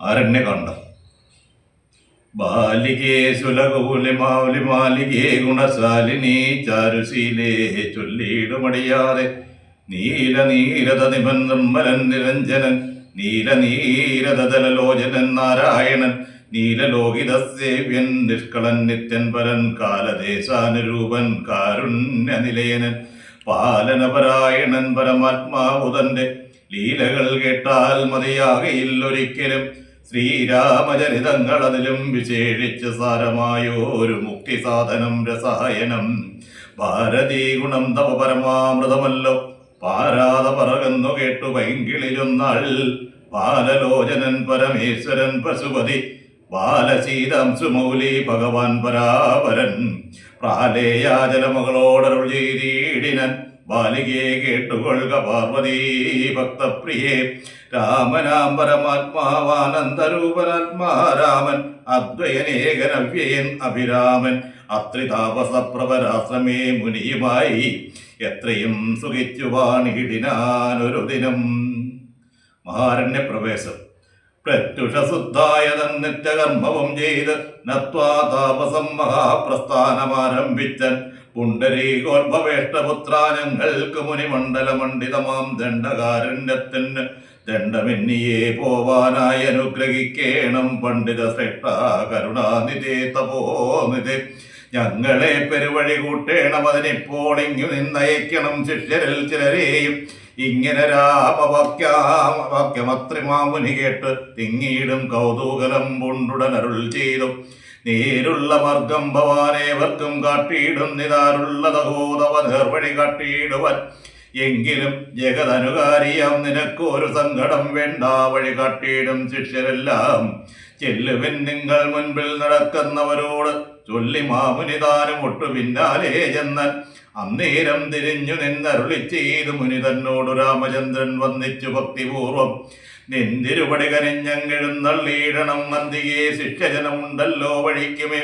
അരണ്യകാന്ഡം ബാലികേ സുലകൂലി മാവലി മാലികേ ഗുണശാലിനി ചാരുശീലേ ചൊല്ലിയിടുമടിയാതെ നീല നീരത നിമൻ നിർമ്മലൻ നിരഞ്ജനൻ നീല നീരതലോചനൻ നാരായണൻ നീലലോകിത സേവ്യൻ നിഷ്കളൻ നിത്യൻ പരൻ കാലദേശാനുരൂപൻ കാരുണ്യ കാരുണ്യനിലയനൻ പാലനപരായണൻ പരമാത്മാവുതന്റെ ലീലകൾ കേട്ടാൽ മതിയാകയില്ലൊരിക്കലും. ശ്രീരാമചരിതങ്ങൾ അതിലും വിശേഷിച്ച് സാരമായോരു മുക്തി സാധനം രസായനം ഭാരതീ ഗുണം തവ പരമാമൃതമല്ലോ. പാരാത പറകന്നു കേട്ടു പൈങ്കിളിയൊന്നാൾ ബാലലോചനൻ പരമേശ്വരൻ പശുപതി. ബാലശീതാംശുമൗലി ഭഗവാൻ പരാപരൻ. പ്രാലേയാചലമകളോടരുൾ ചെയ്തീടിനൻ. ബാലികയെ കേട്ടുകൊള്ളുക പാർവതീ ഭക്തപ്രിയേ. രാമനാം പരമാത്മാവാനന്ദരൂപനാത്മാ രാമൻ അദ്വയനേകനവ്യയൻ അഭിരാമൻ അത്രിതാപസപ്രവരാശ്രമേ മുനിയുമായി എത്രയും സുഖിച്ചു വാണിടിനാനൊരു ദിനം. മഹാരണ്യപ്രവേശം. പ്രത്യുഷശുദ്ധായ നിത്യകർമ്മവും ചെയ്ത് നത്വാ താപസം മഹാപ്രസ്ഥാനമാരംഭിച്ചൻ. പുണ്ടരീകോത്ഭവേഷ്ടപുത്ര ഞങ്ങൾക്ക് മുനിമണ്ഡലമണ്ഡിതമാം ദണ്ഡകാരുണ്യത്തിന് ദണ്ഡമെന്നിയെ പോവാനായി അനുഗ്രഹിക്കേണം. പണ്ഡിത ശ്രേഷ്ഠ കരുണാനിധേ തപോനിധി ഞങ്ങളെ പെരുവഴി കൂട്ടേണം. അതിനിപ്പോൾ ഇങ്ങു നിന്നയക്കണം. ശിഷ്യരിൽ ചിലരെയും ഇങ്ങനെ രാമവാക്യാവാക്യമത്രിമാമുനി കേട്ട് തിങ്ങിയിടും. കൗതൂകലം കൊണ്ടുടനരുൾ ചെയ്തു. നേരുള്ള മാർഗം ഭവാനേവർക്കും കാട്ടിയിടും നിതാരുള്ള തഹോദവ നേർവഴി കാട്ടിയിടുവൻ. എങ്കിലും ജഗതനുകാരിയാം നിനക്ക് ഒരു സങ്കടം വേണ്ട വഴി കാട്ടിയിടും ശിഷ്യരെല്ലാം. ചെല്ലുവിൻ നിങ്ങൾ മുൻപിൽ നടക്കുന്നവരോട് ചൊല്ലി മാമുനിതാനും ഒട്ടു പിന്നാലെ ചെന്നൻ. അന്നേരം തിരിഞ്ഞു നിന്നരുളി ചെയ്തു മുനി രാമചന്ദ്രൻ വന്നിച്ചു ഭക്തിപൂർവം. നിന്തിരുപടി കനിഞ്ഞെഴുന്നള്ളീടണം നന്ദിയെ ശിക്ഷജനമുണ്ടല്ലോ വഴിക്കുമേ.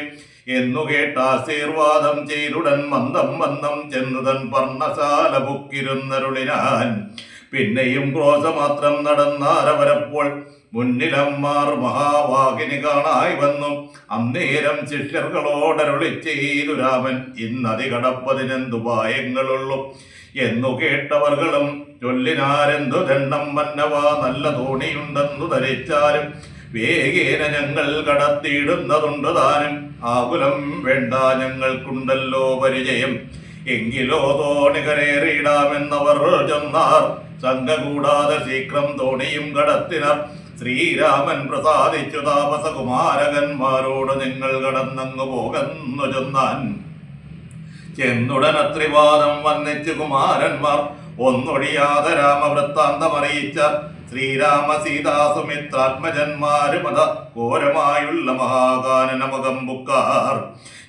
എന്നു കേട്ട ആശീർവാദം ചെയ്തുടൻ മന്ദം മന്ദം ചെന്നുതൻ പർണശാല ബുക്കിരുന്നരുളിനാൻ പിന്നെയും ക്രോശമാത്രം നടന്നാരവരപ്പോൾ മുന്നിലമ്മാർ മഹാവാഹിനി കാണായി വന്നു. അന്നേരം ശിഷ്യർകളോടരുളി ചെയ്തു രാമൻ ഇന്നതി കടപ്പതിനെന്തു പായങ്ങളുള്ളൂ എന്നു കേട്ടവർകളും ചൊല്ലിനാരെന്തു ദണ്ഡം വന്നവാ? നല്ല തോണിയുണ്ടെന്നു ധരിച്ചാലും വേഗേന ഞങ്ങൾ കടത്തിയിടുന്നതുണ്ട് താനും. ആകുലം വേണ്ട ഞങ്ങൾക്കുണ്ടല്ലോ പരിചയം. എങ്കിലോ തോണി കരേറിയിടാമെന്നവർ ചെന്നാർ. സംഘ കൂടാതെ ശീഘ്രം തോണിയും കടത്തിനാർ. ശ്രീരാമൻ പ്രസാദിച്ചു താപസകുമാരകന്മാരോട് നിങ്ങൾ കടന്നങ്ങു പോകുന്നു ചെന്നാൻ. ചെന്നുടനത്രിവാദം വന്നിച്ചു കുമാരന്മാർ ഒന്നൊഴിയാതെ രാമവൃത്താന്തമറിയിച്ച ശ്രീരാമ സീതാ സുമിത്രാത്മജന്മാരുമത ഘോരമായുള്ള മഹാകാനനമുഖം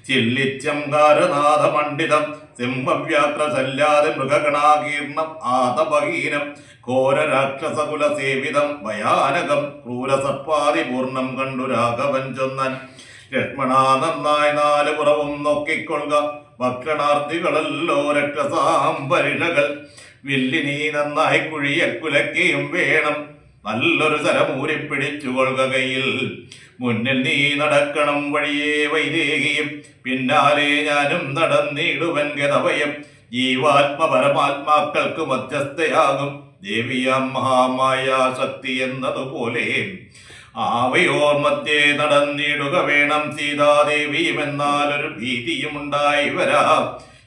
ബുക്കാർ ചില്ലിച്ചം കാരനാഥ മണ്ഡിതം സിംഹവ്യാക്ര ശല്യാതി മൃഗഗണാകീർണം ആതപഹീനം ഘോര രാക്ഷസകുല സേവിതം ഭയാനകം ക്രൂരസർപ്പാതിപൂർണം കണ്ടു രാഘവൻ ചൊന്നൻ. ലക്ഷ്മണ നന്നായി നാല് പുറവും നോക്കിക്കൊള്ളുക. ഭക്ഷണാർത്ഥികളല്ലോ രക്ഷസാം പരിഷകൾ വില്ലിനീ നന്നായി കുഴിയെ കുലക്കുകയും വേണം. നല്ലൊരു സരമൂരി പിടിച്ചുകൊള്ളുക കയ്യിൽ മുന്നിൽ നീ നടക്കണം വഴിയേ വൈദേഹിയും പിന്നാലെ ഞാനും നടന്നിടുവൻ ഗതവയം ജീവാത്മ പരമാത്മാക്കൾക്ക് മധ്യസ്ഥയാകും ദേവിയാം മഹാമായ ശക്തി എന്നതുപോലെ. ആവയോർ മധ്യേ നടന്നിടുക വേണം സീതാദേവിയും എന്നാൽ ഒരു ഭീതിയും ഉണ്ടായി വരാം.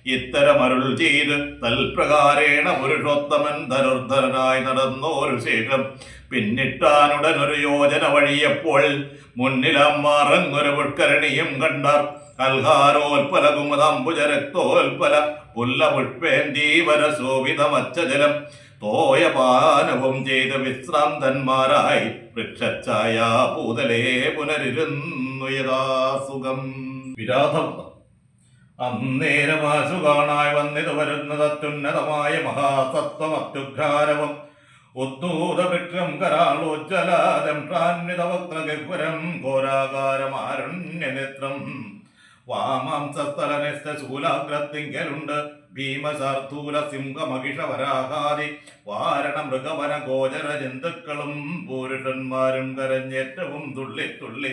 ഇത്തരം അരുൾ ചെയ്ത് തൽപ്രകാരേണ പുരുഷോത്തമൻ ധനുർധരനായി നടന്നോരു ശേഷം പിന്നിട്ടാനുടൻ ഒരു യോജന വഴിയപ്പോൾ മുന്നിലമ്മാറങ്ങൊരു പുഷ്കരണിയും കണ്ടാർ. കൽഹാരോൽപല കുമുദംബുജരക്തോൽപല പുല്ല പുഷ്പേന്തീവര ശോഭിതമച്ചജലം തോയപാനവും ചെയ്ത് വിശ്രാന്തന്മാരായി വൃക്ഷച്ചായ പൂതലേ പുനരിരുന്നു യഥാസുഖം വിരാധം. അന്നേരമാശു കാണായി വന്നിത് വരുന്നത് അത്യുന്നതമായ മഹാസത്വം അത്യുഘാരവും ഉദ്ദൂതവൃക്ഷം കരാളോജ്ജലാദം പ്രാന്വിതവക്രഗഹ്വരം ഘോരാകാരമാരുണ്യനേത്രം. വാമാംസസ്ഥലനിസ്ഥ ശൂലാഗ്രത്തിങ്കലുണ്ട് ഭീമശാർദൂല സിംഹമഹിഷവരാഹാദി വാരണ മൃഗവന ഗോചര ജന്തുക്കളും പുരുഷന്മാരും കരഞ്ഞേറ്റവും തുള്ളി തുള്ളി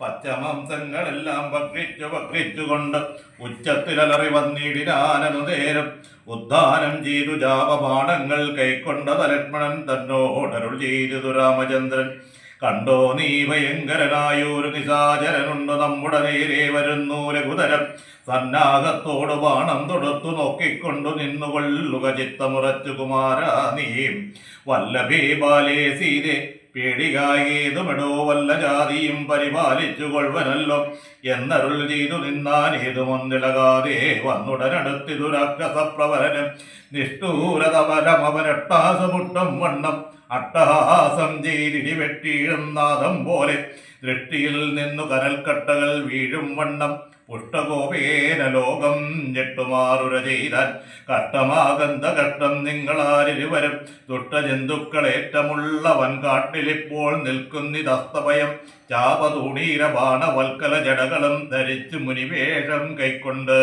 പച്ചമാംസങ്ങളെല്ലാം ഭക്ഷിച്ചു ഭക്ഷിച്ചുകൊണ്ട് ഉച്ചത്തിലലറി വന്നിടിനാനനുനേരം ഉദ്ധാനം ചെയ്തു ജാപബാണങ്ങൾ കൈക്കൊണ്ട ലക്ഷ്മണൻ തന്നോടരുൾ ചെയ്തു രാമചന്ദ്രൻ. കണ്ടോ നീ ഭയങ്കരനായൊരു നിശാചരനുണ്ട് നമ്മുടെ നേരെ വരുന്നു രഘുതരം. സന്നാഹത്തോട് ബാണം തൊടുത്തു നോക്കിക്കൊണ്ടു നിന്നുകൊള്ളുക ചിത്തമുറച്ചു കുമാര നീ. വല്ലഭേ ബാലേ സീതെ പേടികായേതുമെടോ വല്ല ജാതിയും പരിപാലിച്ചു കൊള്ളുവനല്ലോ എന്നരുൾ ചെയ്തു നിന്നാൻ ഏതുമൊന്നിളകാതെ വന്നുടനടുത്തിതു രാക്ഷസപ്രവരനും നിഷ്ഠൂരതപരമവനട്ടാസമുട്ടം വണ്ണം അട്ടഹാസം ചെയ്തിടി വെട്ടിയിടുന്നാദം പോലെ. ദൃഷ്ടിയിൽ നിന്നു കനൽക്കട്ടകൾ വീഴും വണ്ണം പുഷ്ടകോപേന ലോകം ഞെട്ടുമാറുര ചെയ്താൽ കഷ്ടമാകന്ത കഷ്ടം നിങ്ങളാരിരുവരും. ദുഷ്ടജന്തുക്കളേറ്റമുള്ള വൻകാട്ടിലിപ്പോൾ നിൽക്കുന്നിതസ്തഭയം ചാപതൂണീര ബാണവൽക്കല ജടകളും ധരിച്ചു മുനിവേഷം കൈക്കൊണ്ട്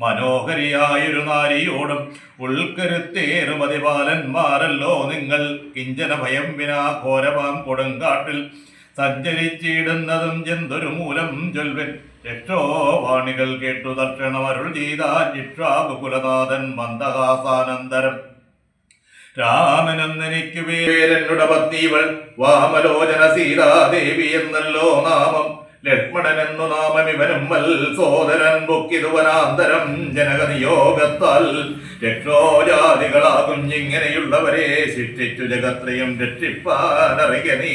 മനോഹരിയായൊരു നാരിയോടും ഉൾക്കരുത്തേറുമതിപാലന്മാരല്ലോ നിങ്ങൾ. കിഞ്ചന ഭയം വിനാ ഘോരമാം കൊടുങ്കാട്ടിൽ സഞ്ചരിച്ചിടുന്നതും എന്തൊരു മൂലം ചൊൽവൻ. രക്ഷോവാണികൾ കേട്ടു തക്ഷണമരുൾ ചെയ്താൽ ഇക്ഷാകുകുലനാഥൻ മന്ദഹാസാനന്തരം. രാമനെന്നെനിക്ക് പേരെന്നുട പത്നീവൾ വാമലോചന സീതാദേവി എന്നല്ലോ നാമം. ലക്ഷ്മണൻ എന്നു നാമം ഇവനും വൽ സോദരൻ ബുക്കിതുവനാന്തരം ജനകനിയോഗത്താൽ. രക്ഷോജാതികളാകും ഇങ്ങനെയുള്ളവരെ ശിക്ഷിച്ചു ജഗത്രയും രക്ഷിപ്പാനറിയനീ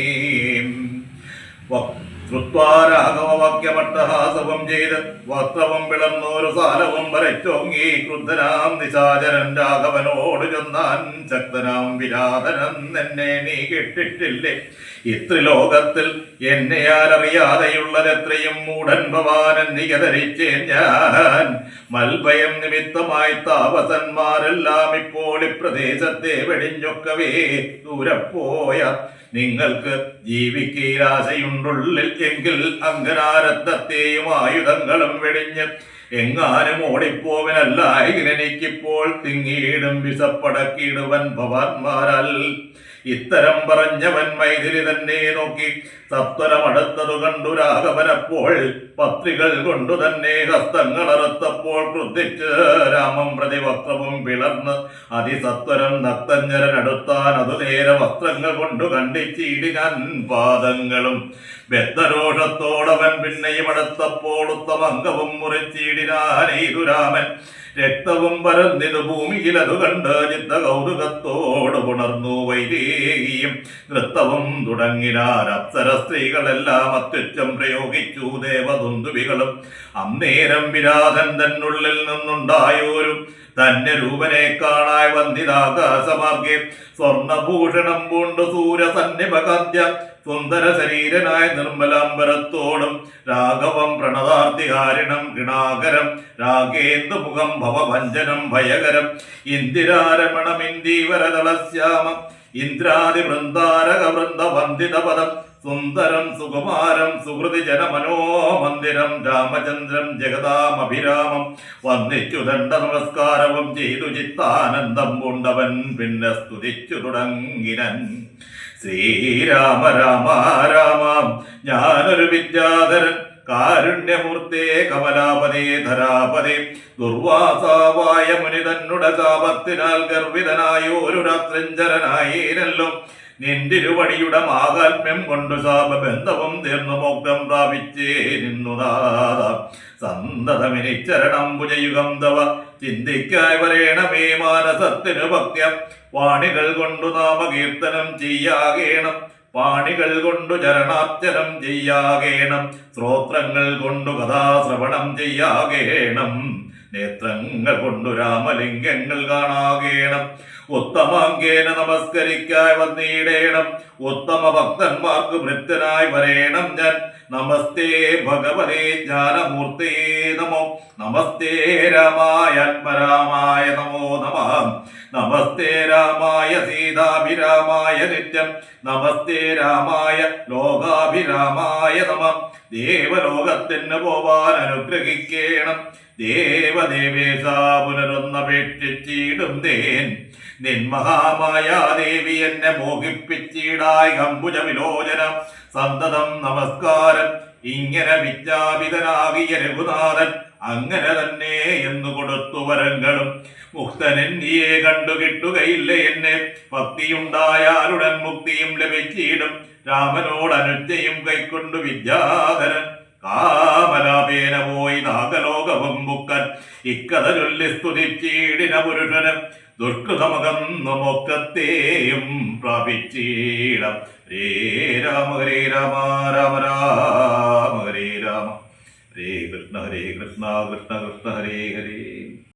ശ്രുത്വാരാഘവവാക്യമട്ടഹാസവം ചെയ്ത് വസ്ത്രവും പിളർന്നൊരു സാലവും വരച്ചോങ്ങി ക്രുദ്ധനാം നിശാചരൻ രാഘവനോട് ചെന്നാൻ ശക്തനാം വിരാധനൻ എന്നെ നീ കേട്ടിട്ടില്ലേ? ഇത്രിലോകത്തിൽ എന്നെ ആരറിയാതെയുള്ളതെത്രയും മൂടൻ ഭവാനൻ നികതരിച്ചേൻ ഞാൻ. മൽഭയം നിമിത്തമായി താപസന്മാരെല്ലാം ഇപ്പോൾ ഇപ്രദേശത്തെ വെടിഞ്ഞൊക്കവേ ദൂരെ പോയ നിങ്ങൾക്ക് ജീവിക്കീരാശയുണ്ടുള്ളിൽ എങ്കിൽ അങ്കരാരത്തെയും ആയുധങ്ങളും വെടിഞ്ഞ് എങ്ങാനും ഓടിപ്പോവനല്ല. എനിക്കിപ്പോൾ തിങ്ങിയിടും വിസപ്പടക്കിയിടുവൻ ഭവാന്മാരാൽ. ഇത്തരം പറഞ്ഞവൻ മൈഥിലി തന്നെ നോക്കി. സത്വരമടുത്തതു കണ്ടു രാഘവനപ്പോൾ പത്രികൾ കൊണ്ടു തന്നെ ഹസ്തങ്ങൾ ഹസ്തങ്ങളറുത്തപ്പോൾ ക്രുദ്ധിച്ച് രാമം പ്രതിവക്രവും പിളർന്ന് അതിസത്വരം നക്തഞ്ഞരനടുത്താൻ അതു നേരെ വസ്ത്രങ്ങൾ കൊണ്ടു കണ്ടിച്ചിടിനാൻ പാദങ്ങളും ബദ്ധരോഷത്തോടവൻ പിന്നെയും അടുത്തപ്പോൾ ഉത്തമംഗവും മുറിച്ചിടിനാൻ രാമൻ രക്തവും പരന്നിതു ഭൂമിയിൽ അത് കണ്ട് ചിത്ത കൗതുകത്തോട് ഉണർന്നു വൈദേഹിയും. നൃത്തവും തുടങ്ങിനാൽ അപ്സര സ്ത്രീകളെല്ലാം അത്യുച്ചം പ്രയോഗിച്ചു ദേവതുന്തുവികളും അന്നേരം വിരാധൻ തന്നുള്ളിൽ നിന്നുണ്ടായോരും തന്നെ രൂപനെ കാണായി വന്നിതാകാശമാർഗെ സ്വർണഭൂഷണം പൂണ്ട് സൂര്യസന്നിപകാദ്യ സുന്ദര ശരീരനായ നിർമ്മലാംബരത്തോടും രാഘവം പ്രണതാർത്തികാരിണം ഗിണാകരം രാഗേന്ദുമുഖം ഭവഭഞ്ജനം ഭയകരം. ഇന്ദിരാരമണം ഇന്ദീവരതളശ്യാമം ഇന്ദ്രാദി വൃന്ദാരക വൃന്ദ വന്ദിത പദം സുന്ദരം സുകുമാരം സുഹൃതി ജനമനോമന്ദിരം രാമചന്ദ്രം ജഗതാമഭിരാമം വന്ദിച്ചു ദണ്ഡ നമസ്കാരവും ചെയ്തു ചിത്താനന്ദം കൊണ്ടവൻ പിന്നെ സ്തുതിച്ചു തുടങ്ങിനൻ. ശ്രീരാമ രാമ രാമ. ഞാനൊരു വിദ്യാധരൻ. കാരുണ്യമൂർത്തേ കമലാപതേ ധരാപതേ. ദുർവാസാവായ മുനി തന്നുടെ ശാപത്തിനാൽ ഗർഭിതനായോരു രാത്രിഞ്ചരനായേനല്ലോ. നിന്തിരുവടിയുടെ മാഹാത്മ്യം കൊണ്ടു ശാപബന്ധവും തീർന്നു മോക്ഷം പ്രാപിച്ചേ നിന്നുദാ സന്തതമിനി ചരണം പുജയുഗം തവ. ചിന്തിക്കായി വരേണമേ മാനസത്തിനു ഭക്ത്യം. വാണികൾ കൊണ്ടു നാമകീർത്തനം ചെയ്യാകേണം. പാണികൾ കൊണ്ടു ചരണാർച്ചനം ചെയ്യാകേണം. ശ്രോത്രങ്ങൾ കൊണ്ടു കഥാശ്രവണം ചെയ്യാകേണം. നേത്രങ്ങൾ കൊണ്ടു രാമലിംഗങ്ങൾ കാണാകേണം. ഉത്തമാങ്കേന നമസ്കരിക്കായി വന്നിടേണം. ഉത്തമ ഭക്തന്മാർക്ക് മൃത്യനായി വരേണം ഞാൻ. നമസ്തേ ഭഗവതേ ജ്ഞാനമൂർത്തേ നമോ. നമസ്തേ രാമായ ആത്മരാമായ നമോ നമ. നമസ്തേ രാമായ സീതാഭിരാമായ നിത്യം. നമസ്തേ രാമായ ലോകാഭിരാമായ നമം. ദേവലോകത്തിന് പോവാൻ അനുഗ്രഹിക്കേണം. പുനരൊന്നപേക്ഷിച്ചിടും തേൻ. മഹാമായ ദേവി എന്നെ മോഹിപ്പിച്ചിടായി കമ്പുജ വിലോചനം സന്തതം നമസ്കാരം ഇങ്ങനെ വിജ്ഞാപിതനാകിയ രഘുനാഥൻ അങ്ങനെ തന്നെ എന്നു കൊടുത്തു വരങ്ങളും. മുക്തനെന്നിയെ നീയെ കണ്ടുകിട്ടുകയില്ല എന്നെ. ഭക്തിയുണ്ടായാലുടൻ മുക്തിയും ലഭിച്ചിടും. രാമനോട് അനുജ്ഞയും കൈക്കൊണ്ടു വിദ്യാധരൻ. കാമലാപേന പോയി നാഗലോകവും മുക്കൻ ഇക്കഥ ചൊല്ലി സ്തുതിച്ചീടിന പുരുഷന് ദുഷ്കൃതമകം നമുക്കത്തെയും പ്രാപിച്ചീടം. രാമ ഹരേ രാമ രാമ രാമ ഹരേ രാമ. ഹരേ കൃഷ്ണ ഹരേ കൃഷ്ണ കൃഷ്ണ കൃഷ്ണ ഹരേ ഹരേ.